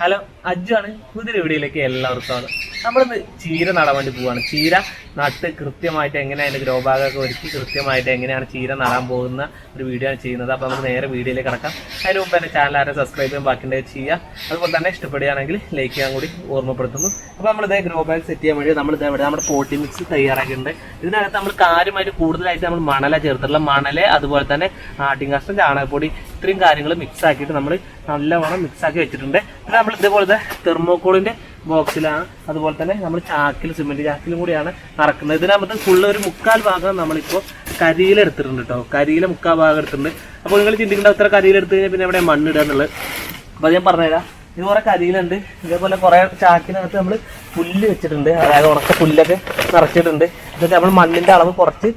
Hello അജ്ജാണ് പുതിയൊരു വീഡിയോയിലേക്ക് എല്ലാവർക്കും നമ്മളിന്ന് ചീര നടാൻ വേണ്ടി പോവാണ്. ചീര നട്ട് കൃത്യമായിട്ട് എങ്ങനെയാണ് അതിന്റെ ഗ്രോബാഗൊക്കെ ഒരുക്കി കൃത്യമായിട്ട് എങ്ങനെയാണ് ചീര നടാൻ പോകുന്ന ഒരു വീഡിയോ ആണ് ചെയ്യുന്നത്. അപ്പോൾ നമുക്ക് നേരെ വീഡിയോയിലേക്ക് കിടക്കാം. അതിന് മുമ്പ് എന്റെ ചാനൽ ആരെ സബ്സ്ക്രൈബ് ചെയ്യാൻ ബാക്കിയുണ്ടെങ്കിൽ ചെയ്യുക. അതുപോലെ തന്നെ ഇഷ്ടപ്പെടുകയാണെങ്കിൽ ലൈക്ക് ചെയ്യാൻ കൂടി ഓർമ്മപ്പെടുത്തുന്നു. അപ്പോൾ നമ്മൾ ഗ്രോ ബാഗ് സെറ്റ് ചെയ്യാൻ വേണ്ടി നമ്മൾ ഇതേ ഇവിടെ നമ്മുടെ പോട്ടി മിക്സ് തയ്യാറാക്കിയിട്ടുണ്ട് ഇതിനകത്ത് നമ്മൾ കാര്യമായിട്ട് കൂടുതലായിട്ട് നമ്മൾ മണല ചേർത്തിട്ടുള്ള മണൽ അതുപോലെ തന്നെ ആട്ടിൻകാഷ്ടം ചാണകപ്പൊടി ഇത്രയും കാര്യങ്ങൾ മിക്സ് ആക്കിയിട്ട് നമ്മൾ നല്ലവണ്ണം മിക്സ് ആക്കി വെച്ചിട്ടുണ്ട്. പിന്നെ നമ്മൾ ഇതേപോലത്തെ തെർമോക്കോളിന്റെ ബോക്സിലാണ് അതുപോലെ തന്നെ നമ്മൾ ചാക്കിൽ സിമെന്റ് ചാക്കിലും കൂടിയാണ് നടക്കുന്നത്. ഇതിനകത്ത് ഫുള്ള് ഒരു മുക്കാൽ ഭാഗം നമ്മളിപ്പോൾ കരിയില എടുത്തിട്ടുണ്ട് കേട്ടോ കരിയിലെ മുക്കാൽ ഭാഗം എടുത്തിട്ടുണ്ട്. അപ്പോൾ നിങ്ങൾ ചിന്തിക്കേണ്ട കരിയില എടുത്തു കഴിഞ്ഞാൽ പിന്നെ എവിടെ മണ്ണിടുക എന്നുള്ളത്? അപ്പോൾ ഞാൻ പറഞ്ഞുതരാം. ഇത് കുറെ കരിയിലുണ്ട്. ഇതേപോലെ കുറെ ചാക്കിനകത്ത് നമ്മൾ പുല്ല് വെച്ചിട്ടുണ്ട്. അതായത് ഉണക്ക പുല്ലൊക്കെ നിറച്ചിട്ടുണ്ട്. എന്നിട്ട് നമ്മൾ മണ്ണിന്റെ അളവ് കുറച്ച്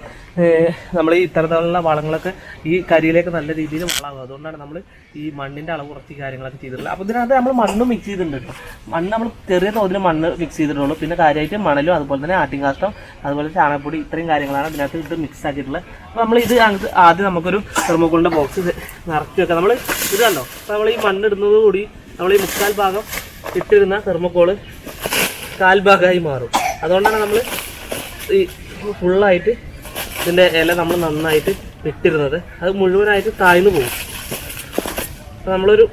നമ്മൾ ഈ ഇത്തരത്തിലുള്ള വളങ്ങളൊക്കെ ഈ കരിയിലേക്ക് നല്ല രീതിയിൽ വളമാകും. അതുകൊണ്ടാണ് നമ്മൾ ഈ മണ്ണിന്റെ അളവ് കുറച്ച് കാര്യങ്ങളൊക്കെ ചെയ്തിട്ടുള്ളത്. അപ്പോൾ ഇതിനകത്ത് നമ്മൾ മണ്ണ് മിക്സ് ചെയ്തിട്ടുണ്ട് കേട്ടോ. മണ്ണ് നമ്മൾ ചെറിയ തോതിൽ മണ്ണ് മിക്സ് ചെയ്തിട്ടുള്ളൂ. പിന്നെ കാര്യമായിട്ട് മണലും അതുപോലെ തന്നെ ആട്ടിൻകാഷ്ടം അതുപോലെ ചാണകപ്പൊടി ഇത്രയും കാര്യങ്ങളാണ് ഇതിനകത്ത് ഇത് മിക്സ് ആക്കിയിട്ടുള്ളത്. അപ്പോൾ നമ്മൾ ഇത് ആദ്യം നമുക്കൊരു തെർമോക്കോളിന്റെ ബോക്സ് നിറച്ച് വെക്കാം. നമ്മൾ ഇത് കണ്ടോ? നമ്മൾ ഈ മണ്ണിടുന്നത് കൂടി നമ്മൾ ഈ മുക്കാൽ ഭാഗം ഇട്ടിരുന്ന തെർമോക്കോൾ കാൽഭാഗമായി മാറും. അതുകൊണ്ടാണ് നമ്മൾ ഈ ഫുള്ളായിട്ട് ഇതിന്റെ ഇല നമ്മൾ നന്നായിട്ട് വിട്ടിരുന്നത് അത് മുഴുവനായിട്ട് താഴ്ന്നു പോകും. അപ്പോൾ നമ്മളൊരു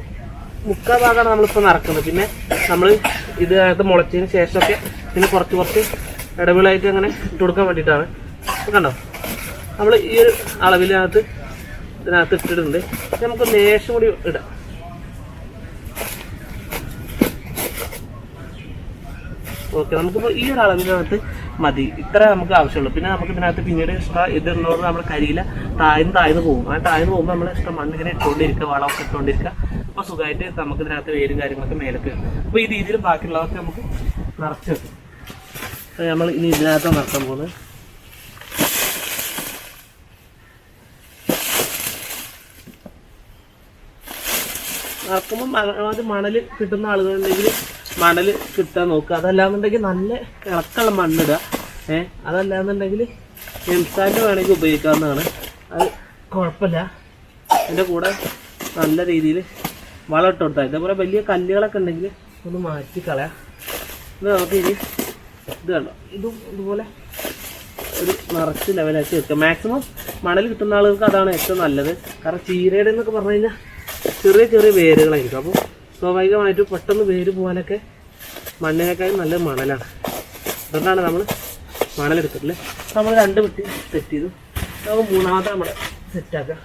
മുക്കാൽ ഭാഗമാണ് നമ്മളിപ്പോൾ നടക്കുന്നത്. പിന്നെ നമ്മൾ ഇതിനകത്ത് മുളച്ചതിന് ശേഷമൊക്കെ പിന്നെ കുറച്ച് കുറച്ച് ഇടവിളായിട്ട് അങ്ങനെ ഇട്ട് കൊടുക്കാൻ വേണ്ടിയിട്ടാണ്. കണ്ടോ? നമ്മൾ ഈ ഒരു അളവിനകത്ത് ഇതിനകത്ത് ഇട്ടിട്ടുണ്ട്. നമുക്ക് ലേശം കൂടി ഇടാം. ഓക്കെ നമുക്കിപ്പോൾ ഈ ഒരു അളവിനകത്ത് മതി. ഇത്ര നമുക്ക് ആവശ്യമുള്ളൂ. പിന്നെ നമുക്ക് ഇതിനകത്ത് പിന്നീട് എക്സ്ട്രാ ഇതിടുന്നതോട് നമ്മൾ കരിയില താഴ്ന്ന് താഴ്ന്ന് പോകും. ആ താഴ്ന്ന് പോകുമ്പോൾ നമ്മൾ എക്സ്ട്രാ മണ്ണിങ്ങനെ ഇട്ടുകൊണ്ടിരിക്കുക വളമൊക്കെ ഇട്ടുകൊണ്ടിരിക്കുക. അപ്പോൾ സുഖമായിട്ട് നമുക്ക് ഇതിനകത്ത് വേരും കാര്യങ്ങളൊക്കെ മേലേക്ക് അപ്പൊ അപ്പോൾ ഈ രീതിയിൽ ബാക്കിയുള്ളതൊക്കെ നമുക്ക് നിറച്ച് വെക്കും. നമ്മൾ ഇനി ഇതിനകത്ത് നിറക്കാൻ പോകുന്നത് നിറക്കുമ്പോൾ മണൽ കിട്ടുന്ന ആളുകളുണ്ടെങ്കിൽ മണൽ കിട്ടാൻ നോക്കുക. അതല്ലാന്നുണ്ടെങ്കിൽ നല്ല ഇളക്കുള്ള മണ്ണിടുക. ഏ അതല്ലാന്നുണ്ടെങ്കിൽ എംസാൻഡ് വേണമെങ്കിൽ ഉപയോഗിക്കാവുന്നതാണ്. അത് കുഴപ്പമില്ല. അതിന്റെ കൂടെ നല്ല രീതിയിൽ വളം ഇട്ട് കൊടുത്താൽ ഇതേപോലെ വലിയ കല്ലുകളൊക്കെ ഉണ്ടെങ്കിൽ ഒന്ന് മാറ്റി കളയാം. ഇത് നമുക്ക് ഇനി ഇത് കണ്ടോ? ഇതും ഇതുപോലെ ഒരു നിറച്ച് ലെവലാക്കി വെക്കുക. മാക്സിമം മണൽ കിട്ടുന്ന ആളുകൾക്ക് അതാണ് ഏറ്റവും നല്ലത്. കാരണം ചീരയുടെ എന്നൊക്കെ പറഞ്ഞു കഴിഞ്ഞാൽ ചെറിയ ചെറിയ വേരുകളായിരിക്കും. അപ്പോൾ സ്വാഭാവികമായിട്ട് പെട്ടെന്ന് വേര് പോകാനൊക്കെ മണ്ണിനേക്കാൾ നല്ല മണലാണ്. അതുകൊണ്ടാണ് നമ്മൾ മണലെടുത്തിട്ടില്ലേ? നമ്മൾ രണ്ട് വെട്ടി സെറ്റ് ചെയ്തു. നമുക്ക് മൂന്നാമത്തെ നമ്മൾ സെറ്റാക്കാം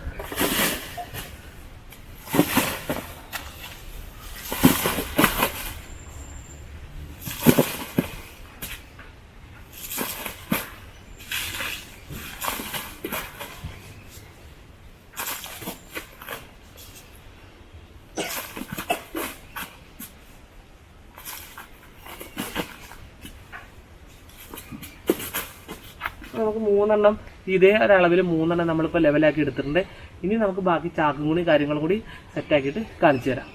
നമുക്ക് മൂന്നെണ്ണം ഇതേ ഒരളവിൽ മൂന്നെണ്ണം നമ്മളിപ്പോൾ ലെവലാക്കി എടുത്തിട്ടുണ്ട്. ഇനി നമുക്ക് ബാക്കി ചാക്കും കൂടി കാര്യങ്ങളും കൂടി സെറ്റാക്കിയിട്ട് കാണിച്ചു തരാം.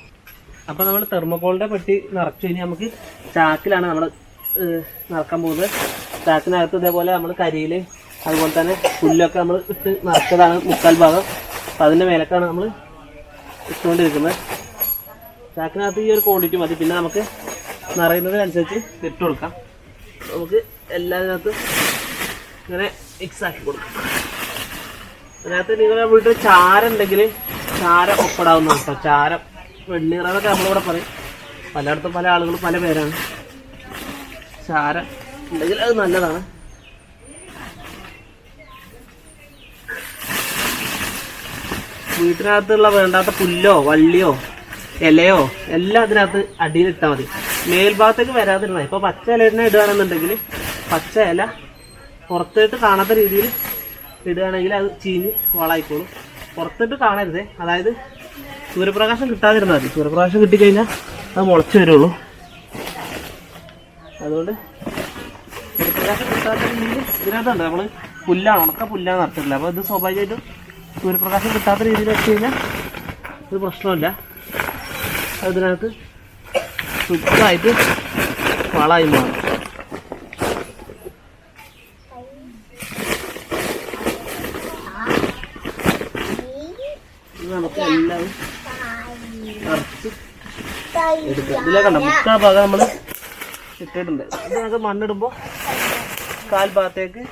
അപ്പോൾ നമ്മൾ തെർമോക്കോളിന്റെ പെട്ടി നിറച്ചു. കഴിഞ്ഞാൽ നമുക്ക് ചാക്കിലാണ് നമ്മൾ നിറക്കാൻ പോകുന്നത്. ചാക്കിനകത്ത് ഇതേപോലെ നമ്മൾ കരിയിൽ അതുപോലെ തന്നെ പുല്ലൊക്കെ നമ്മൾ ഇട്ട് നിറച്ചതാണ് മുക്കാൽ ഭാഗം. അപ്പം അതിന്റെ മേലക്കാണ് നമ്മൾ ഇട്ടുകൊണ്ടിരിക്കുന്നത്. ചാക്കിനകത്ത് ഈ ഒരു ക്വാണ്ടിറ്റി മതി. പിന്നെ നമുക്ക് നിറയുന്നതിനനുസരിച്ച് ഇട്ട് കൊടുക്കാം. നമുക്ക് എല്ലാത്തിനകത്തും ഇങ്ങനെ മിക്സ് ആക്കി കൊടുക്കും. അതിനകത്ത് നിങ്ങളുടെ വീട്ടിൽ ചാരം ഉണ്ടെങ്കിൽ ചാരം ഒപ്പിടാവുന്ന കേട്ടോ. ചാരം വെണ്ണീറൊക്കെ നമ്മളിവിടെ പറയും. പലയിടത്തും പല ആളുകളും പല പേരാണ്. ചാര ഉണ്ടെങ്കിൽ അത് നല്ലതാണ്. വീട്ടിനകത്തുള്ള വേണ്ടാത്ത പുല്ലോ വള്ളിയോ ഇലയോ എല്ലാം അതിനകത്ത് അടിയിലിട്ടാൽ മതി. മേൽഭാഗത്തേക്ക് വരാതിരുന്ന ഇപ്പോൾ പച്ച ഇല തന്നെ ഇടുകയാണെന്നുണ്ടെങ്കിൽ പച്ച ഇല പുറത്തോട്ട് കാണാത്ത രീതിയിൽ ഇടുകയാണെങ്കിൽ അത് ചീഞ്ഞ് വളായിക്കോളും. പുറത്തോട്ട് കാണരുത്. അതായത് സൂര്യപ്രകാശം കിട്ടാതിരുന്നാൽ മതി. സൂര്യപ്രകാശം കിട്ടിക്കഴിഞ്ഞാൽ അത് മുളച്ചു വരുള്ളൂ. അതുകൊണ്ട് സൂര്യപ്രകാശം കിട്ടാത്ത രീതിയിൽ ഇതിനകത്തുണ്ട്. നമ്മൾ പുല്ലാണ് ഉണക്ക പുല്ലാണ് നടത്തിട്ടില്ല അപ്പോൾ ഇത് സ്വാഭാവികമായിട്ടും സൂര്യപ്രകാശം കിട്ടാത്ത രീതിയിൽ വെച്ച് കഴിഞ്ഞാൽ ഇത് പ്രശ്നമില്ല അതിനകത്ത് ശുദ്ധമായിട്ട് വളമായി മാറും. എടുക്കാം. ഇതിലേക്കണ്ട മുക്കാ ഭാഗം നമ്മൾ ഇട്ടിട്ടുണ്ട്. നമുക്ക് മണ്ണിടുമ്പോൾ കാൽ ഭാഗത്തേക്ക്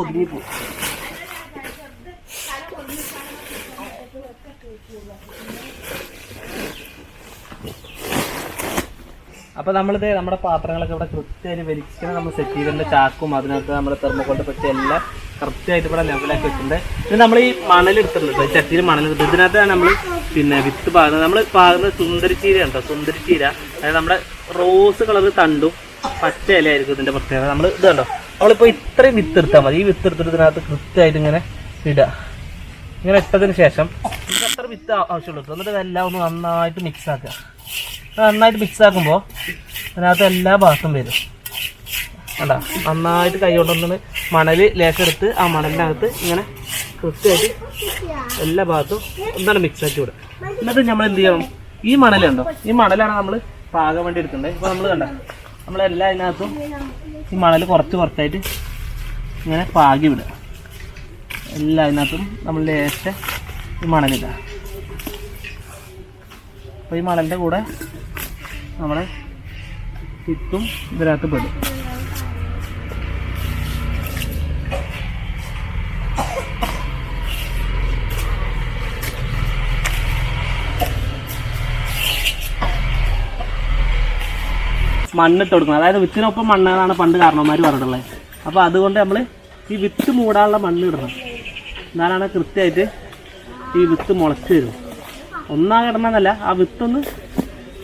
ഒതുങ്ങി പോകും. അപ്പൊ നമ്മളിത് നമ്മുടെ പാത്രങ്ങളൊക്കെ ഇവിടെ കൃത്യമായിട്ട് വലിച്ചിട്ട് നമ്മൾ സെറ്റ് ചെയ്തിട്ടുണ്ട്. ചാക്കും അതിനകത്ത് നമ്മുടെ തെർമോക്കോട്ട് പറ്റിയ എല്ലാം കൃത്യമായിട്ട് ഇവിടെ ലെവലാക്കി വെച്ചിട്ടുണ്ട്. പിന്നെ നമ്മൾ ഈ ഈ ചട്ടിയിൽ മണൽ എടുത്തിട്ട് ഇതിനകത്താണ് നമ്മൾ പിന്നെ വിത്ത് പാകുന്നത്. നമ്മൾ പാകുന്നത് സുന്ദരിച്ചീര ഉണ്ടോ സുന്ദരിച്ചീര അതായത് നമ്മുടെ റോസ് കളർ തണ്ടും പച്ച ഇലയായിരിക്കും ഇതിന്റെ പ്രത്യേകത. നമ്മൾ ഇത് കണ്ടോ? നമ്മളിപ്പോൾ ഇത്രയും വിത്ത് എടുത്താൽ മതി. ഈ വിത്ത് എടുത്തിട്ട് ഇതിനകത്ത് കൃത്യമായിട്ട് ഇങ്ങനെ ഇടുക ഇങ്ങനെ ഇട്ടതിന് ശേഷം നമുക്ക് അത്ര വിത്ത് ആവശ്യമുള്ളൂ. എന്നിട്ട് ഇതെല്ലാം ഒന്ന് നന്നായിട്ട് മിക്സ് ആക്കുക. നന്നായിട്ട് മിക്സ് ആക്കുമ്പോൾ അതിനകത്ത് എല്ലാ ഭാഗത്തും വരും. കണ്ടോ? നന്നായിട്ട് കൈ കൊണ്ടൊന്ന് മണൽ ലേക്കെടുത്ത് ആ മണലിനകത്ത് ഇങ്ങനെ കൃത്യമായിട്ട് എല്ലാ ഭാഗത്തും ഒന്നാണ് മിക്സ് ആക്കി വിടുക. എന്നിട്ട് നമ്മൾ എന്ത് ചെയ്യണം? ഈ മണലുണ്ടോ ഈ മണലാണ് നമ്മൾ പാകാൻ വേണ്ടി എടുക്കേണ്ടത് ഇപ്പോൾ നമ്മൾ കണ്ട? എല്ലാ അതിനകത്തും ഈ മണൽ കുറച്ച് കുറച്ചായിട്ട് ഇങ്ങനെ പാകി വിടുക. എല്ലാ അതിനകത്തും നമ്മൾ ലേസ്റ്റ് ഈ മണലില്ല അപ്പോൾ ഈ മണലിന്റെ കൂടെ നമ്മളെ വിത്തും ഇതിനകത്ത് പെടും. മണ്ണിട്ട് കൊടുക്കണം അതായത് വിത്തിനൊപ്പം മണ്ണാണ് പണ്ട് കാരണവന്മാർ പറഞ്ഞിട്ടുള്ളത്. അപ്പോൾ അതുകൊണ്ട് നമ്മൾ ഈ വിത്ത് മൂടാനുള്ള മണ്ണ് ഇടണം. എന്നാലാണ് കൃത്യമായിട്ട് ഈ വിത്ത് മുളച്ച് വരും ഒന്നാ കിടന്നതല്ല ആ വിത്തൊന്ന്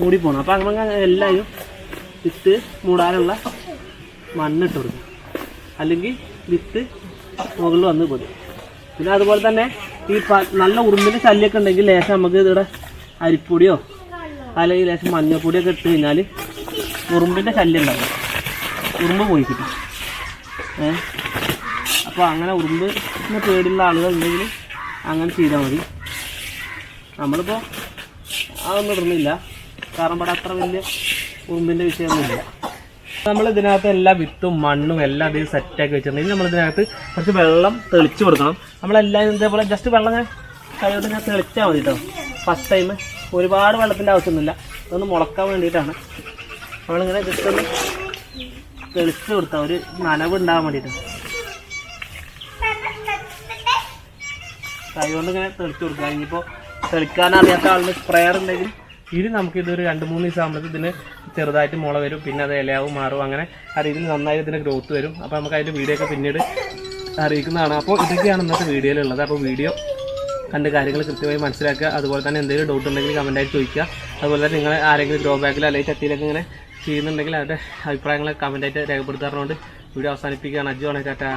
മൂടിപ്പോണം അപ്പോൾ അങ്ങനെ എല്ലാവരും വിത്ത് മൂടാനുള്ള മണ്ണിട്ട് കൊടുക്കും. അല്ലെങ്കിൽ വിത്ത് മുകളിൽ വന്ന് പോരും പിന്നെ അതുപോലെ തന്നെ ഈ നല്ല ഉറുമ്പിന്റെ ശല്യമൊക്കെ ഉണ്ടെങ്കിൽ ലേശം നമുക്ക് ഇവിടെ അരിപ്പൊടിയോ അല്ലെങ്കിൽ ലേശം മഞ്ഞൾപ്പൊടിയൊക്കെ ഇട്ട് കഴിഞ്ഞാൽ ഉറുമ്പിന്റെ ശല്യം ഉണ്ടാവും. ഉറുമ്പ് പോയി കിട്ടും. ഏ? അപ്പോൾ അങ്ങനെ ഉറുമ്പിന് പേടിയുള്ള ആളുകൾ ഉണ്ടെങ്കിൽ അങ്ങനെ ചെയ്താൽ മതി. നമ്മളിപ്പോൾ അതൊന്നും ഇടുന്നില്ല. കാരണം ഇവിടെ അത്ര വലിയ ഉറുമ്പിന്റെ വിഷയമൊന്നുമില്ല. നമ്മൾ ഇതിനകത്ത് എല്ലാ വിത്തും മണ്ണും എല്ലാം അതിൽ സെറ്റാക്കി വെച്ചിട്ടുണ്ടെങ്കിൽ നമ്മൾ ഇതിനകത്ത് കുറച്ച് വെള്ളം തെളിച്ച് കൊടുക്കണം. നമ്മളെല്ലാം ഇതേപോലെ ജസ്റ്റ് വെള്ളം ഞാൻ ഞാൻ തെളിച്ചാൽ മതി കേട്ടോ ഫസ്റ്റ് ടൈം ഒരുപാട് വെള്ളത്തിന്റെ ആവശ്യമൊന്നുമില്ല. ഇതൊന്ന് മുളക്കാൻ വേണ്ടിയിട്ടാണ്. നമ്മളിങ്ങനെ ജസ്റ്റ് ഒന്ന് തെളിച്ച് കൊടുത്താൽ ഒരു നനവ് ഉണ്ടാകാൻ വേണ്ടിയിട്ട്. കൈ കൊണ്ട് ഇങ്ങനെ തെളിച്ച് കൊടുക്കുക. ഇനിയിപ്പോൾ തെളിക്കാൻ അറിയാത്ത ആളിന് സ്പ്രെയർ ഉണ്ടെങ്കിൽ ഇനി നമുക്ക് ഇതൊരു രണ്ട് മൂന്ന് ദിവസം ആകുമ്പോൾ ഇതിന് ചെറുതായിട്ട് മുള വരും. പിന്നെ അത് ഇലയാവും മാറും അങ്ങനെ ആ രീതിയിൽ നന്നായി ഇതിന് ഗ്രോത്ത് വരും. അപ്പോൾ നമുക്ക് അതിന്റെ വീഡിയോ ഒക്കെ പിന്നീട് അറിയിക്കുന്നതാണ്. അപ്പോൾ ഇതൊക്കെയാണ് ഇന്നത്തെ വീഡിയോയിലുള്ളത് അപ്പോൾ വീഡിയോ കണ്ട് കാര്യങ്ങൾ കൃത്യമായി മനസ്സിലാക്കുക. അതുപോലെ തന്നെ എന്തെങ്കിലും ഡൗട്ട് ഉണ്ടെങ്കിൽ കമന്റായിട്ട് ചോദിക്കുക. അതുപോലെ തന്നെ നിങ്ങൾ ആരെങ്കിലും ഗ്രോ ബാക്കിൽ അല്ലെങ്കിൽ ചട്ടിയിലൊക്കെ ഇങ്ങനെ ചെയ്യുന്നുണ്ടെങ്കിൽ അവരുടെ അഭിപ്രായങ്ങൾ കമന്റായിട്ട് രേഖപ്പെടുത്താറുണ്ട്. വീഡിയോ അവസാനിപ്പിക്കുകയാണ്. അജു ആണ്. ചേട്ടാ